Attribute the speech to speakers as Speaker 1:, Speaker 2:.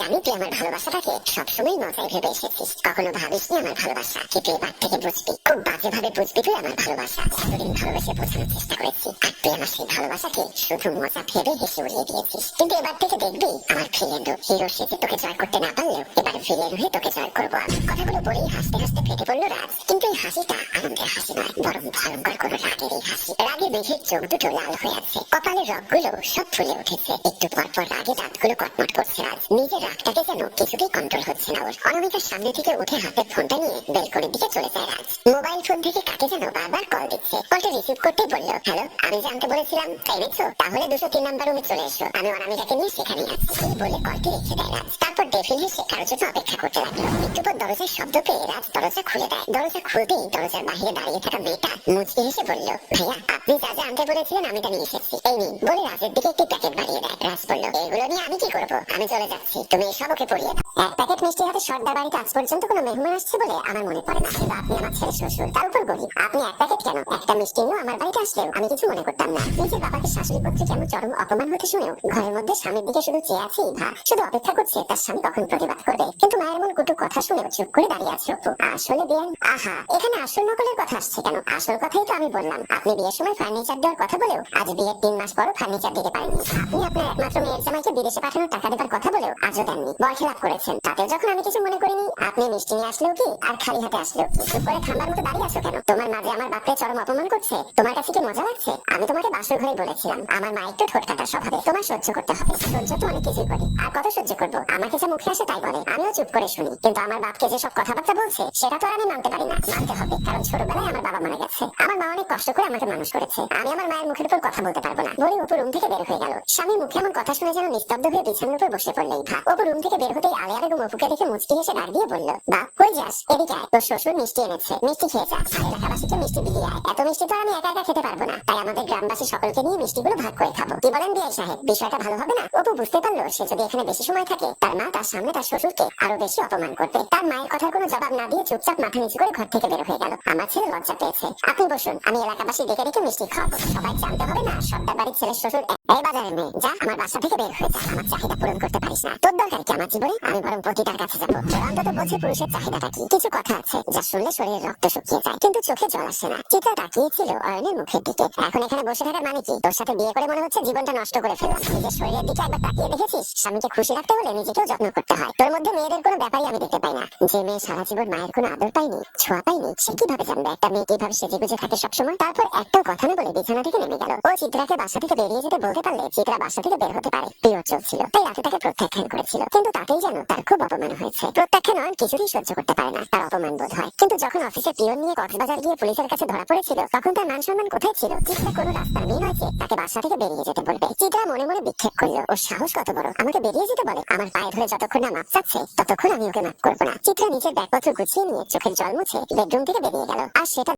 Speaker 1: জানি তুই আমার ভালোবাসাটাকে সবসময় মজায় ভেবে এসেছিস, কখনো ভাবিসনি আমার ভালোবাসা? কি তুই এবার থেকে বুঝবি? খুব বাজে ভাবে বুঝবি তুই আমার ভালোবাসা। এতদিন ভালোবেসে বোঝানোর চেষ্টা করেছি। আর তুই আমার সেই ভালোবাসাকে শুধু মজা ভেবে হেসে উড়িয়ে দিয়েছিস। কিন্তু এবার থেকে দেখবি, আমার ফিলেন্ডো হিরো সেজে তোকে জয় করতে না পারলেও এবার ফিলেন হয়ে তোকে জয় করব আমি। কথাগুলো বলেই হাসতে হাসতে ফেটে পড়ল রাজ। কিন্তু এই হাসিটা আনন্দের হাসি নয়, বরং ভয়ঙ্কর কোনো রাগের এই হাসি। রাগে মেঘের চোখ দুটো লাল হয়ে আছে। কপালের রগগুলো সব ফুলে উঠেছে। একটু পর পর রাগে দাঁতগুলো কটমট করছে রাজ। নিজের রাগটাকে যেন কিছুতেই কন্ট্রোল হচ্ছে না ওর। অনামিকার সামনে থেকে উঠে হাতের ফোনটা নিয়ে বেলকনির দিকে চলে যায় রাজ। মোবাইল ফোন থেকে কাকে যেন বারবার কল দিচ্ছে। কলটা রিসিভ করতে বলল হ্যালো আমি জানতে বলেছিলাম, তাই দেখছ তাহলে দুশো তিন নাম্বার রুমে চলে এসো। আমি অনামিকাকে নিয়ে সেখানে আছি। বলে কলটি রেখে দেয় রাজ। তারপর ডেভিল হেসে কারোর জন্য অপেক্ষা করতে লাগল। একটু পর দরজার শব্দ পেয়ে রাজ দরজা খুলে দেয়। দরজা খুলতেই দরজার বাহিরে দাঁড়িয়ে থাকা মেয়েটা মুচকি হেসে বলল, ভাইয়া, আপনি যা যা আনতে বলেছিলেন আমি তা নিয়ে এসেছি। এই নিন। বলে রাজের দিকে একটি প্যাকেট বাড়িয়ে দেয়। রাজ বলল, এগুলো নিয়ে আমি কি করব? আমি চলে যাচ্ছি। তুমি এসব ওকে পড়িয়ে দাও। এক প্যাকেট মিষ্টি হাতে সর্দার বাড়িতে আজ পর্যন্ত কোনো মেহমান আসছে বলে আমার মনে পড়ে না। কিন্তু আপনি আমার ছেলে শ্বশুর, তার উপর গরিব। আপনি এক প্যাকেট কেন? একটা মিষ্টি নিয়েও আমার বাড়িতে আসলেও আমি কিছু মনে করতাম না। নিজের বাবাকে শাশুড়ি করতে কেমন চরম অপমান হতে শুনেও ঘরের মধ্যে স্বামীর দিকে শুধু চেয়ে আছি, ভা, শুধু অপেক্ষা করছে তার স্বামী কখন প্রতিবাদ করবে? কিন্তু মায়ের মন কুটু কথা শুনেও চুপ করে দাঁড়িয়ে আছে অপু। আসলে বিয়ান আহা, এখানে আসল নকলের কথা আসছে কেন? আসল কথাই তো আমি বললাম। আপনি বিয়ের সময় ফার্নিচার দেওয়ার কথা বলেও আজ বিয়ের তিন মাস পরও ফার্নিচার দিতে পারেননি। আপনি আপনার একমাত্র মেয়ের জামাইকে বিদেশে পাঠানোর টাকা দেবার কথা বলেও আজও দেননি। বরখেলাপ করেছেন। তাতে যখন আমি কিছু মনে করিনি, আপনি মিষ্টি নিয়ে আসলেও কি, আর খালি হাতে আসলেও কি? চুপ করে খাম্বার মতো দাঁড়িয়ে আছো কেন? তোমার মাঝে আমার বাপরে চরম অপমান করছে, তোমার কাছে কি মজা লাগছে? আমি তোমাকে বাসর ঘরে বলেছিলাম, আমার মা একটু ঠোঁট কাটার স্বভাবে তোমার সহ্য করতে হবে। সহ্য তো অনেক কিছুই করি, আর কত সহ্য করব? আমাকে যা মুখে আসে তাই বলে, আমিও চুপ করে শুনি। কিন্তু আমার বাপকে যে সব কথাবার্তা বলছে, সেটা তো আর আমি মানতে পারি না। মানতে হবে, কারণ ছোটবেলায় আমার বাবা মারা গেছে। আমার মা অনেক কষ্ট করে আমাকে মানুষ করেছে। আমি আমার মায়ের মুখের উপর কথা বলতে পারব না। বলে উপর রুম থেকে বের হয়ে গেল। স্বামী মুখে এমন কথা শুনে যেন নিস্তব্ধ হয়ে বিছানার উপর বসে পড়লেই ভা উপর রুম থেকে বের হতেই আলিয়া বেগম অপুকে দেখে মুচকি হেসে ডাক দিয়ে বলল বা কই যাস? এদিকে আয়। তোর শ্বশুর মিষ্টি এনেছে, মিষ্টি খেয়ে যা। আর এলাকাবাসীকে মিষ্টি দিয়ে আয়। এত মিষ্টি তো আমি একা একা খেতে পারব না। তাই আমাদের গ্রামবাসী সকলকে নিয়ে মিষ্টিগুলো ভাগ করে খাব। কি বলেন বিয়ে সাহেব? বিষয়টা ভালো হবে না? অপু বুঝতে পারল, সে যদি এখানে বেশি সময় থাকে, তার মা তার সামনে তার শ্বশুরকে আরও বেশি অপমান করবে। তার মায়ের কথার কোনো জবাব না দিয়ে চুপচাপ মাথা নিচু করে ঘর থেকে বের হয়ে গেল। আমার ছেলে লজ্জা পেয়েছে। আপনি বসুন, আমি এলাকাবাসী ডেকে ডেকে মিষ্টি খাওয়াবো। সবাই জানতে হবে না সর্দার বাড়ির ছেলে শ্বশুর এই বাজারে মেয়ে, যা আমার বাসা থেকে বের হয়ে যা, আমার চাহিদা পূরণ করতে পারিস না। তোর দরকার কি আমার জীবনে? আমি বরং পতিতার কাছে যাব। অন্তত বোঝে পুরুষের চাহিদাটা কি? কিছু কথা আছে যা শুনলে শরীরে রক্ত শুকিয়ে যায়, কিন্তু চোখে জল আসে না। চিত্রা তাকিয়েছিল অয়নের মুখের দিকে। এখন এখানে বসে থাকার মানে কি? তোর সাথে বিয়ে করে মনে হচ্ছে জীবনটা নষ্ট করে ফেললাম। নিজের শরীরের দিকে একবার তাকিয়ে দেখেছিস? স্বামীকে খুশি রাখতে হলে নিজেকেও যত্ন করতে হয়। তোর মধ্যে মেয়েদের কোনো ব্যাপারই আমি দেখতে পাই না। যে মেয়ে সারা জীবন মায়ের কোনো আদর পাইনি ছোঁয়া পাইনি সে কীভাবে জানবে? একটা মেয়ে কীভাবে সেজে গুজে থাকে সবসময়? তারপর একটাও কথা না বলে বিছানা থেকে নেমে গেল। ও চিত্রাকে বাসা থেকে বেরিয়ে যেতে বলতে পারলে চিত্রা বাসা থেকে বের হতে পারে। প্রিয় চলছিল। তাই রাতে তাকে প্রত্যাখ্যান করেছিল। কিন্তু তাতেই যেন তার খুব অপমান হয়েছে। প্রত্যাখ্যান আর কিছুতেই সহ্য করতে পারে না। তার অপমান বোধ হয়। কিন্তু যখন অফিসে পিয়ন নিয়ে কক্সবাজার গিয়ে পুলিশের কাছে ধরা পড়েছিল, তখন তার মান সম্মান কোথায় ছিল? চিত্রা কোনো রাস্তার মেয়ে যে তাকে বাসা থেকে বেরিয়ে যেতে বলবে। চিত্রা মনে মনে বিক্ষেপ করল। ওর সাহস কত বড়? আমাকে বেরিয়ে যেতে বলে। আমার পায়ে ধরে যতক্ষণ না মাপ চাচ্ছে, ততক্ষণ আমি ওকে মাফ করব না। চিত্রা নিজের ব্যাগপত্র গুছিয়ে নিয়ে চোখের জল মুছে বেডরুম থেকে বেরিয়ে গেল। আর সেটা